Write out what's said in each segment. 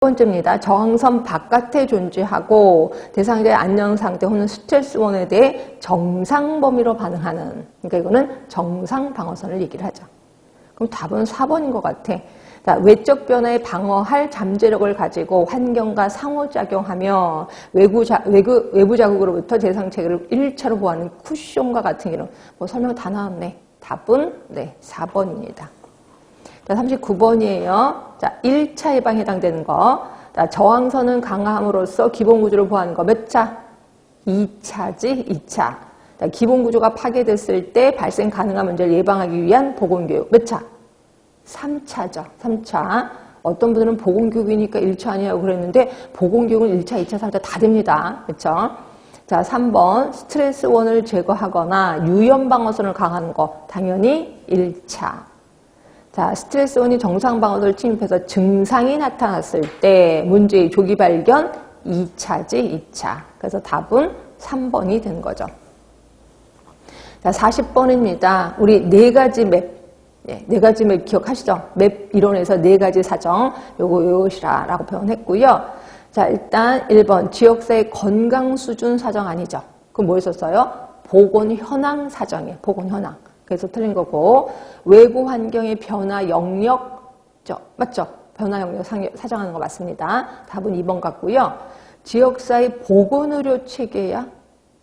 번째입니다. 저항선 바깥에 존재하고 대상자의 안녕 상태 혹은 스트레스원에 대해 정상 범위로 반응하는 그러니까 이거는 정상 방어선을 얘기를 하죠. 그럼 답은 4번인 것 같아. 자, 외적 변화에 방어할 잠재력을 가지고 환경과 상호작용하며 외부, 자, 외부, 외부 자극으로부터 대상 체계를 1차로 보호하는 쿠션과 같은 이런 뭐 설명 다 나왔네. 답은 네, 4번입니다. 자, 39번이에요. 자, 1차 예방에 해당되는 거. 자, 저항선은 강화함으로써 기본 구조를 보호하는 거 몇 차? 2차지, 2차. 자, 기본 구조가 파괴됐을 때 발생 가능한 문제를 예방하기 위한 보건교육 몇 차? 3차죠. 3차. 어떤 분들은 보건교육이니까 1차 아니냐고 그랬는데 보건교육은 1차, 2차, 3차 다 됩니다. 그렇죠? 자, 3번 스트레스원을 제거하거나 유연방어선을 강화하는 거 당연히 1차. 자, 스트레스원이 정상 방어를 침입해서 증상이 나타났을 때 문제의 조기 발견 2차지 2차. 그래서 답은 3번이 되는 거죠. 자, 40번입니다. 우리 네 가지 맵. 네, 네 가지 맵 기억하시죠? 맵 이론에서 네 가지 사정. 요거 요것이라 라고 표현했고요. 자, 일단 1번 지역사회 건강 수준 사정 아니죠. 그럼 뭐였었어요? 보건 현황 사정이에요. 보건 현황. 그래서 틀린 거고 외부 환경의 변화 영역 맞죠? 변화 영역 사정하는 거 맞습니다. 답은 2번 같고요. 지역사회 보건의료 체계야?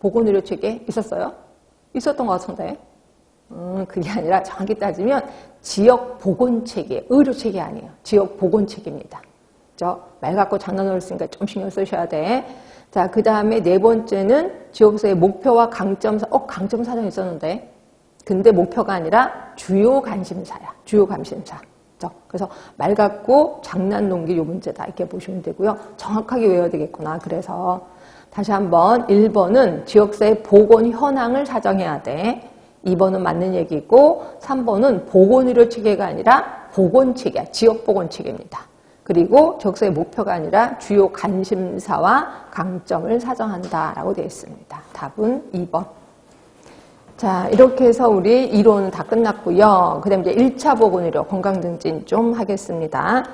보건의료 체계 있었어요? 있었던 것 같은데. 음, 그게 아니라 정확히 따지면 지역 보건 체계, 의료 체계 아니에요. 지역 보건 체계입니다. 말 갖고 장난을 쓰니까 좀 신경 쓰셔야 돼. 자, 그 다음에 네 번째는 지역사회 목표와 강점, 어, 강점 사정 있었는데. 근데 목표가 아니라 주요 관심사야. 주요 관심사. 그래서 말 갖고 장난 농기 요 문제다. 이렇게 보시면 되고요. 정확하게 외워야 되겠구나. 그래서 다시 한번 1번은 지역사회 보건 현황을 사정해야 돼. 2번은 맞는 얘기고 3번은 보건의료 체계가 아니라 보건 체계야. 지역 보건 체계입니다. 그리고 지역사회 목표가 아니라 주요 관심사와 강점을 사정한다라고 되어 있습니다. 답은 2번. 자, 이렇게 해서 우리 이론은 다 끝났고요. 그 다음에 이제 1차 보건의료 건강증진 좀 하겠습니다.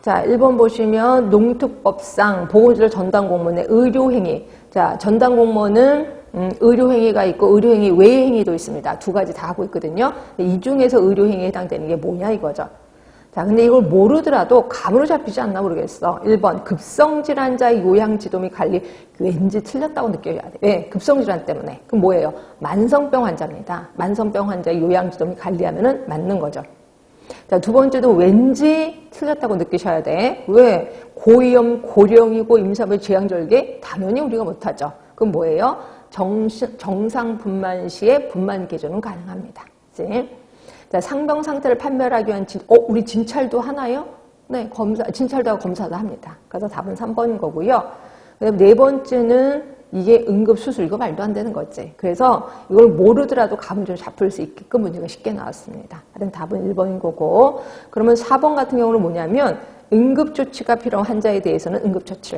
자, 1번 보시면 농특법상 보건의료 전담 공무원의 의료행위. 자, 전담 공무원은 음, 의료행위가 있고 의료행위 외의 행위도 있습니다. 두 가지 다 하고 있거든요. 이 중에서 의료행위에 해당되는 게 뭐냐 이거죠. 자, 근데 이걸 모르더라도 감으로 잡히지 않나 모르겠어. 1번, 급성질환자의 요양지도 및 관리. 왠지 틀렸다고 느껴야 돼. 왜? 급성질환 때문에. 그럼 뭐예요? 만성병 환자입니다. 만성병 환자의 요양지도 및 관리하면은 맞는 거죠. 자, 두 번째도 왠지 틀렸다고 느끼셔야 돼. 왜? 고위험, 고령이고 임산부 제왕절개? 당연히 우리가 못하죠. 그럼 뭐예요? 정, 정상 분만 시에 분만 개조는 가능합니다. 그치? 자, 상병 상태를 판별하기 위한 진, 어, 우리 진찰도 하나요? 네, 검사, 진찰도 하고 검사도 합니다. 그래서 답은 3번인 거고요. 네 번째는 이게 응급수술, 이거 말도 안 되는 거지. 그래서 이걸 모르더라도 가문적으로 잡힐 수 있게끔 문제가 쉽게 나왔습니다. 하여튼 답은 1번인 거고. 그러면 4번 같은 경우는 뭐냐면 응급조치가 필요한 환자에 대해서는 응급조치를